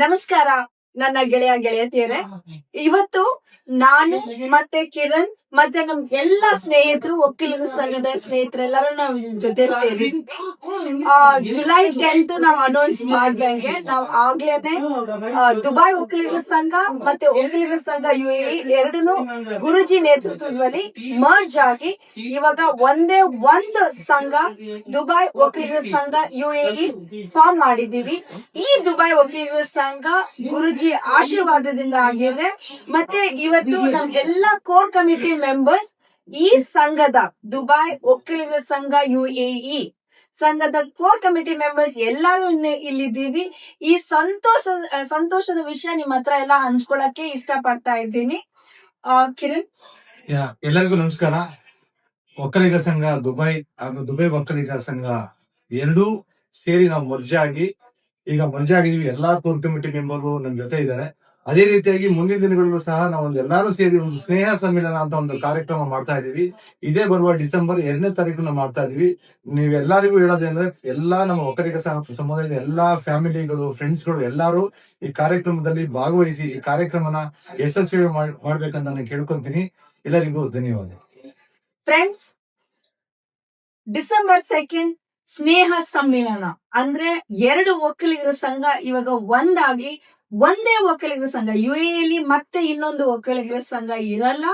ನಮಸ್ಕಾರ. ನನ್ನ ಗೆಳೆಯ ಗೆಳೆಯತಿಯರೇ ಇವತ್ತು ನಾನು ಮತ್ತೆ ಕಿರಣ್ ಮತ್ತೆ ನಮ್ ಎಲ್ಲಾ ಸ್ನೇಹಿತರು ಒಕ್ಕಲಿಗರ ಸಂಘದ ಸ್ನೇಹಿತರೆಲ್ಲರೂ ನಾವ್ ಜೊತೆ ಸೇರಿ. ಜುಲೈ ಟೆಂತ್ ನಾವ್ ಅನೌನ್ಸ್ ಮಾಡ್ದಂಗೆ ನಾವ್ ಆಗ್ಲೇನೆ ದುಬೈ ಒಕ್ಕಲಿಗರ ಸಂಘ ಮತ್ತೆ ಒಕ್ಕಲಿಗರ ಸಂಘ ಯು ಎ ಎರಡನ್ನು ಗುರುಜಿ ನೇತೃತ್ವದಲ್ಲಿ ಮರ್ಜ್ ಆಗಿ ಇವಾಗ ಒಂದೇ ಒಂದು ಸಂಘ ದುಬೈ ಒಕ್ಕಲಿಗರ ಸಂಘ ಯು ಎ ಫಾರ್ಮ್ ಮಾಡಿದೀವಿ ಈ ದುಬೈ ಒಕ್ಕಲಿಗರ ಸಂಘ ಗುರುಜಿ ಆಶೀರ್ವಾದದಿಂದ ಆಗಿದೆ. ಮತ್ತೆ ಇವತ್ತು ನಮ್ ಎಲ್ಲಾ ಕೋರ್ ಕಮಿಟಿ ಮೆಂಬರ್ಸ್ ಈ ಸಂಘದ ದುಬೈ ಒಕ್ಕಲಿಗರ ಸಂಘ ಯು ಎ ಸಂಘದ ಕೋರ್ ಕಮಿಟಿ ಮೆಂಬರ್ಸ್ ಎಲ್ಲಾರು ಇಲ್ಲಿ- ಇಲ್ಲಿದ್ದೀವಿ. ಈ ಸಂತೋಷ ಸಂತೋಷದ ವಿಷಯ ನಿಮ್ ಹತ್ರ ಎಲ್ಲ ಹಂಚ್ಕೊಳಕ್ಕೆ ಇಷ್ಟ ಪಡ್ತಾ ಇದ್ದೀನಿ. ಆ, ಕಿರಣ್? ಎಲ್ಲರಿಗೂ ನಮಸ್ಕಾರ. ಒಕ್ಕಲಿಗ ಸಂಘ ದುಬೈ ಹಾಗೂ ದುಬೈ ಒಕ್ಕಲಿಗ ಸಂಘ ಎರಡೂ ಸೇರಿ ನಾವು ಮರ್ಜಾಗಿ ಆಗಿ ಈಗ ಮರ್ಜೆ ಆಗಿದೀವಿ ಎಲ್ಲಾ ಕೋರ್ ಕಮಿಟಿ ಮೆಂಬರ್ಗಳು ನಮ್ ಜೊತೆ ಇದ್ದಾರೆ ಅದೇ ರೀತಿಯಾಗಿ ಮುಂದಿನ ದಿನಗಳಲ್ಲೂ ಸಹ ನಾವು ಒಂದು ಎಲ್ಲಾರು ಸೇರಿ ಒಂದು ಸ್ನೇಹ ಸಮ್ಮೇಳನ ಅಂತ ಒಂದು ಕಾರ್ಯಕ್ರಮ ಮಾಡ್ತಾ ಇದೀವಿ. ಇದೇ ಬರುವ ಡಿಸೆಂಬರ್ ಎರಡನೇ ತಾರೀಕು ನಾವು ಮಾಡ್ತಾ ಇದೀವಿ. ನೀವೆಲ್ಲರಿಗೂ ಹೇಳೋದೇನಂದ್ರೆ ಎಲ್ಲಾ ನಮ್ಮ ಒಕ್ಕಲಿಗ ಸಂಘ ಸಮುದಾಯದ ಎಲ್ಲಾ ಫ್ಯಾಮಿಲಿಗಳು ಫ್ರೆಂಡ್ಸ್ಗಳು ಎಲ್ಲಾರು ಈ ಕಾರ್ಯಕ್ರಮದಲ್ಲಿ ಭಾಗವಹಿಸಿ ಈ ಕಾರ್ಯಕ್ರಮನ ಯಶಸ್ವಿ ಮಾಡ್- ಮಾಡ್ಬೇಕಂತ ನಾನು ಕೇಳ್ಕೊಂತೀನಿ. ಎಲ್ಲರಿಗೂ ಧನ್ಯವಾದ. ಫ್ರೆಂಡ್ಸ್ ಡಿಸೆಂಬರ್ ಸೆಕೆಂಡ್ ಸ್ನೇಹ ಸಮ್ಮಿಲನ. ಅಂದ್ರೆ ಎರಡು ಒಕ್ಕಲಿಗರ ಸಂಘ ಇವಾಗ ಒಂದಾಗಿ ಒಂದೇ ಒಕ್ಕಲಿಗರ ಸಂಘ. ಯು ಎಲ್ಲಿ ಮತ್ತೆ ಇನ್ನೊಂದು ಒಕ್ಕಲಿಗರ ಸಂಘ ಇರಲ್ಲ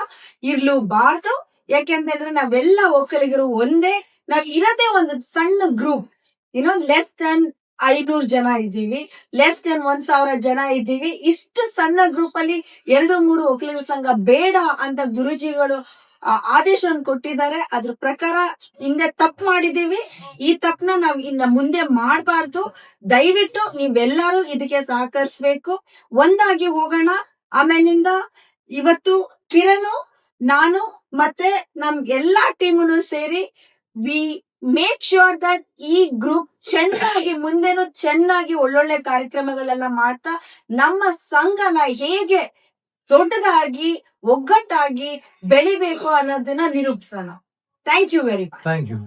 ಇರ್ಲೂಬಾರ್ದು ಯಾಕೆಂತಂದ್ರೆ ನಾವೆಲ್ಲ ಒಕ್ಕಲಿಗರು ಒಂದೇ, ನಾವ್ ಇರೋದೇ ಒಂದು ಸಣ್ಣ ಗ್ರೂಪ್ ಇನ್ನೊಂದು ಲೆಸ್ ದನ್ ಐನೂರು ಜನ ಇದ್ದೀವಿ ಲೆಸ್ ದನ್ ಒಂದ್ ಸಾವಿರ ಜನ ಇದ್ದೀವಿ. ಇಷ್ಟು ಸಣ್ಣ ಗ್ರೂಪ್ ಅಲ್ಲಿ ಎರಡು ಮೂರು ಒಕ್ಕಲಿಗರ ಸಂಘ ಬೇಡ ಅಂತ ಗುರುಜಿಗಳು ಆದೇಶವನ್ನು ಕೊಟ್ಟಿದ್ದಾರೆ. ಅದ್ರ ಪ್ರಕಾರ ಹಿಂದೆ ತಪ್ಪು ಮಾಡಿದೀವಿ ಈ ತಪ್ಪನ ನಾವು ಇನ್ನ ಮುಂದೆ ಮಾಡಬಾರ್ದು. ದಯವಿಟ್ಟು ನೀವೆಲ್ಲರೂ ಇದಕ್ಕೆ ಸಹಕರಿಸ್ಬೇಕು. ಒಂದಾಗಿ ಹೋಗೋಣ. ಆಮೇಲಿಂದ ಇವತ್ತು ಕಿರಣ್, ನಾನು ಮತ್ತೆ ನಮ್ ಎಲ್ಲಾ ಟೀಮನು ಸೇರಿ ವಿ ಮೇಕ್ ಶೋರ್ ದಟ್ ಈ ಗ್ರೂಪ್ ಚೆನ್ನಾಗಿ, ಮುಂದೆನೂ ಚೆನ್ನಾಗಿ ಒಳ್ಳೊಳ್ಳೆ ಕಾರ್ಯಕ್ರಮಗಳೆಲ್ಲ ಮಾಡ್ತಾ, ನಮ್ಮ ಸಂಘನ ಹೇಗೆ ದೊಡ್ಡದಾಗಿ ಒಗ್ಗಟ್ಟಾಗಿ ಬೆಳಿಬೇಕು ಅನ್ನೋದನ್ನ ನಿರೂಪಿಸೋಣ. Thank you very much thank you